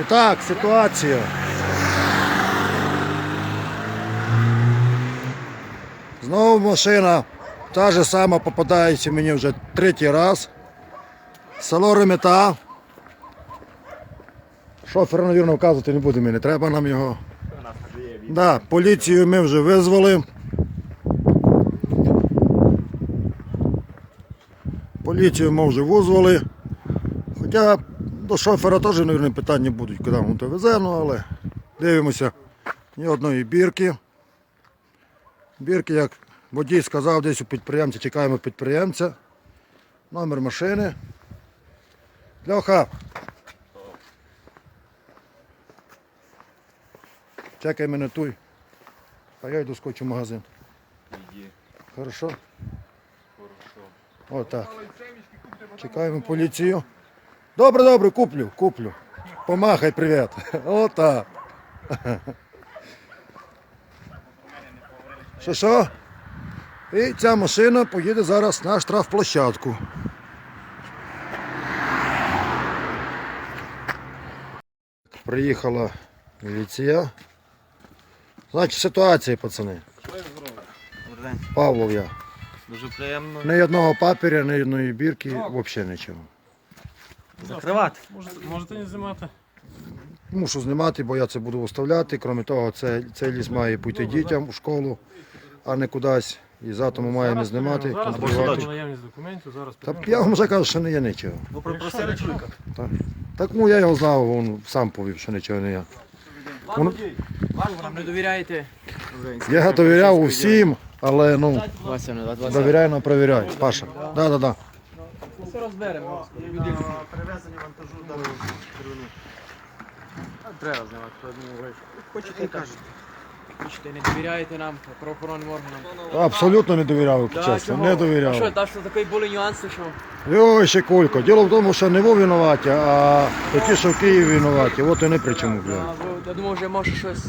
І так, ситуація. Знову машина. Та же сама попадається мені вже третій раз. Село Ремета. Шофера, мабуть, вказувати не будемо, не треба нам його. Да, поліцію ми вже визвали. Поліцію ми вже визвали. Хоча до шофера теж, мабуть, питання будуть, куди він то везе, ну, але дивимося. Ні одної бірки. Бірки, як водій сказав, десь у підприємця, чекаємо підприємця. Номер машини. Льоха. Чекай мене туй. А я йду скочу в магазин. Хорошо? Отак. Чекаємо поліцію. Добре, добре, куплю, куплю. Помахай, привіт. Отак. Що що? І ця машина поїде зараз на штрафплощадку. Приїхала міліція. Значить ситуація, пацани. Павлов я. Дуже приємно. Ні одного папіря, ні одної бірки, взагалі нічого. Закривати. Можете, можете не знімати? Мушу знімати, бо я це буду виставляти. Крім того, це, цей ліс має піти дітям у школу, а не кудись. І затому має не знімати, Зараз контролювати. наявність документів, зараз Та я вам вже кажу, що не є нічого. Ви пропросили чоловіка? Так, так ну я його знав, він сам повів, що нічого не є. Воно- Ви нам не довіряєте? Я довіряв усім, але ну, Вася, не довіряй, но провіряй. Паша. Да, да, да. Все розберемо. Привезення вантажу дали первину. Треба знімати, то одну речі. Хочете, кажете. Хочете, не довіряєте нам, правоохоронним органам. Абсолютно не довіряв, Да, чесно. чого? Не А що, довіряв. та що такі були нюанси, що? Йой, ще кулько. Діло в тому, що не ви винуваті, а ті, що в Києві винуваті. От і не при чому, бля. А, ви- Я думав, вже може щось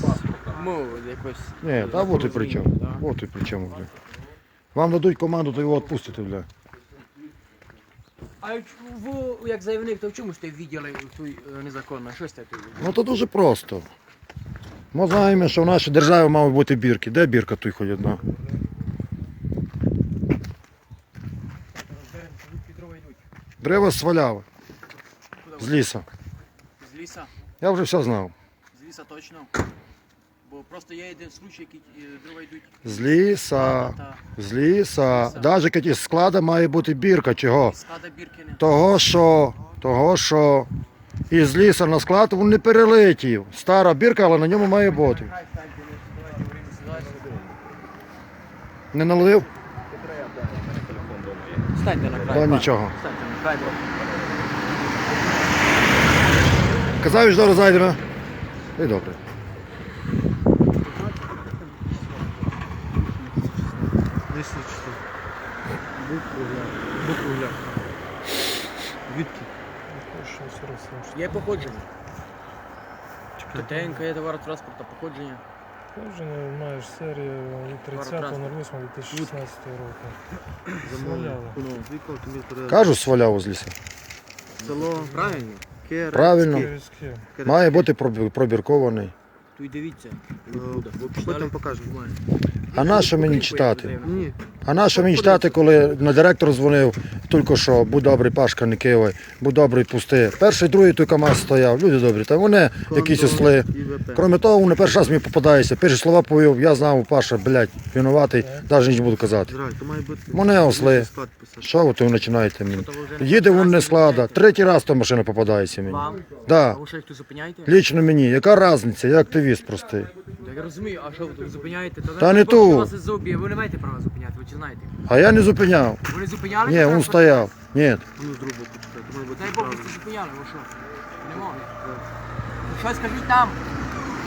ну, якось. Ні, та от і при чому. От і при чому, бля. Вам дадуть команду, то його відпустите, бля. А ви, як заявник, то в чому ж ти виділи ту е, незаконно? Щось таке? Ну то дуже просто. Ми знаємо, що в нашій державі мають бути бірки. Де бірка тут хоч одна? Дерева сваляли з лісу. З ліса? Я вже все знав. З ліса точно. Бо просто є один случай, який е, дрова йдуть. З ліса. Та З ліса. Навіть із складу має бути бірка. Чого? склада Біркіни. Того, що, того, що із ліса на склад він не перелетів. Стара бірка, але на ньому має бути. Не налив? Станьте на край. Та нічого. Станьте на край. Казав, що зараз зайдемо. І добре. Висвічте. Букву гля. Букву гля. Відки? Є походження. ТТНК є товар транспорту, походження. Кожен маєш серію від 30 на 8 2016 року. Сваляли. Кажу, сваляв з лісу. Село. Правильно. Кер. Правильно. Має бути пробіркований. Тут дивіться. Потім покажемо. А на що мені читати? Ні. А на що мені читати, коли на директор дзвонив тільки що, будь добрий, Пашка, не кивай, будь добрий, пусти. Перший, другий той КАМАЗ стояв, люди добрі, та вони якісь осли. Крім того, вони перший раз мені попадається, перші слова повів, я знав, Паша, блядь, винуватий, навіть не буду казати. Мене осли. Що ви тут починаєте мені? Їде він не склада, третій раз та машина попадається мені. Вам? Да. А ви що їх тут зупиняєте? Лічно мені, яка різниця, я активіст простий. Я розумію, а що ви тут зупиняєте? Та не ту. Вас із зубі, ви не маєте права зупиняти, ви чи знаєте? А я не зупиняв. Ви не зупиняли? Ні, він стояв. Ні. Дай Бог, ви зупиняли, ви що? Не можна. Ну, Щось скажіть там.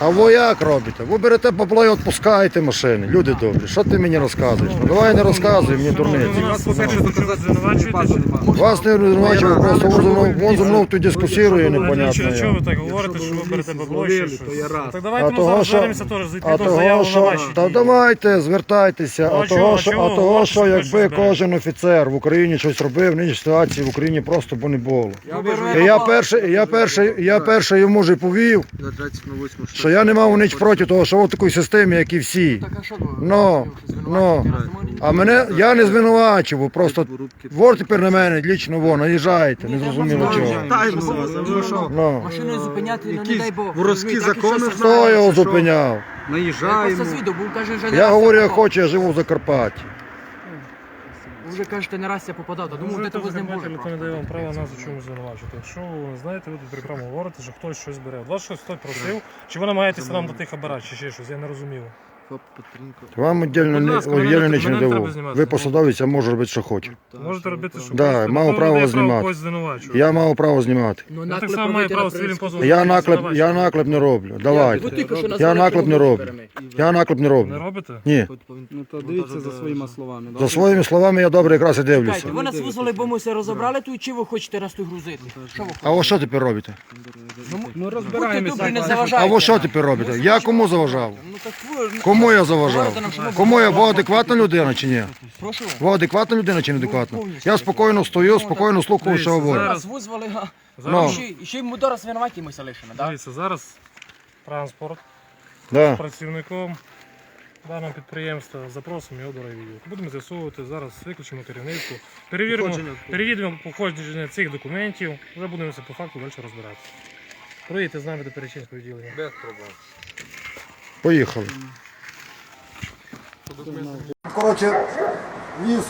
А ви як робите? Ви берете бабло і відпускаєте машини. Люди добрі, що ти мені розказуєш? Ну давай не розказуй мені дурниці. нас, по-перше, звинувачуєте. Вас не звинувачував, просто він зі мною, тут дискусірує непонятно. Чого чого ви як. так говорите, що ви берете бабло ще щось? Так давайте ми зараз звернемося теж, а того, заяву на що, ваші та дії. давайте, звертайтеся, а а того, чого? що, Чого? а того, Говорите, що що якби щось кожен офіцер в Україні щось робив, нинішній ситуації в Україні просто б не було. Я І я перший, і я перший, і я перший йому ж і повів, що я не мав ніч проти того, що в такій системі, як і всі. Ну, ну, а мене я не звинувачував, просто вор тепер на мене, лічно во, наїжджаєте, не зрозуміло чого. Ну, Машиною зупиняти, ну не дай Бог. воровські закони хто його зупиняв? Я Наїжджаємо. Я говорю, я хочу, я живу в Закарпатті. Вже кажете, не раз я попадав, то думаю, де Можете то ви з ним буде. то не даємо право нас у чомусь звинувачити. Якщо ви знаєте, ви тут прекрасно говорите, що хтось щось бере. От Вас щось хтось просив, чи ви намагаєтеся нам до тих хабарать, чи ще щось, я не розумів. Вам віддільно Будь не ласка, мене віддільно не- нічого не мене давав. знімати. Ви посадовець, я можу робити, що хочу. Можете робити, що Да, хочете, мав ніхто право не знімати. когось звинувачувати. Я мав право знімати. Ну, Я так наклеп само маю право цивільним позовом. Я наклеп, я наклеп не роблю. Давайте. Я наклеп не роблю. Я наклеп не Не роблю. робите? Ні. Ну то дивіться за своїми словами. За своїми словами я добре якраз і дивлюся. Чекайте, ви нас визвали, бо ми все розібрали тут, чи ви хочете нас тут грузити? Що ви А ви що тепер робите? Ми Будьте розбираємося. добрі, не А заважайте. ви що тепер робите? Я кому заважав? Ну так ви... Кому я заважав? Кому я ви адекватна людина чи ні? Прошу. Ви адекватна людина чи не адекватна? Я спокійно стою, спокійно слухаю, що говорю. нас визвали, а Ну. ще, ще й ми зараз винуваті лишимо, так? Дивіться, зараз транспорт Да. з працівником даного підприємства запросимо його до райвідділу. Будемо з'ясовувати, зараз викличемо керівництво, перевіримо, перевіримо походження цих документів, вже будемо все по факту далі розбиратися. Проїдьте з нами до перечинського відділення. Поїхали. Коротше, ліс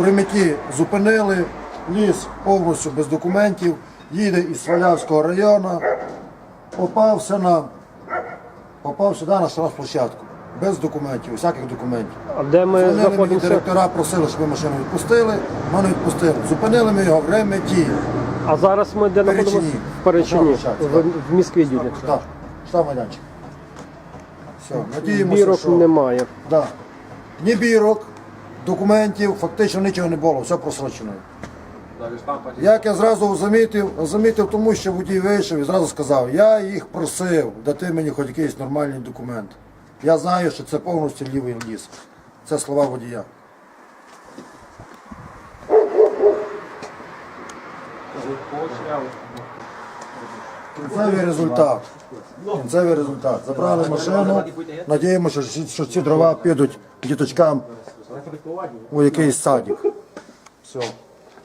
у реміті зупинили, ліс повністю без документів, їде із Свалявського району, попався на, попав сюди на штрафплощадку. Без документів, всяких документів. А де ми Дзвонили мені директора, просили, щоб ми машину відпустили, мене відпустили. Зупинили ми його в реметі. А зараз ми де Перечині. знаходимося? В Перечині, Почав, в, в міськвідділі. Так, штаб майданчик. Все, надіємося, Бірок що... немає. Да. Ні бірок, документів, фактично нічого не було, все просрочено. Як я зразу замітив, замітив тому, що водій вийшов і зразу сказав, я їх просив дати мені хоч якийсь нормальний документ. Я знаю, що це повністю лівий ліс. Це слова водія. Кінцевий результат. Кінцевий результат. Забрали машину. Надіємося, що, ці дрова підуть діточкам у якийсь садик. Все.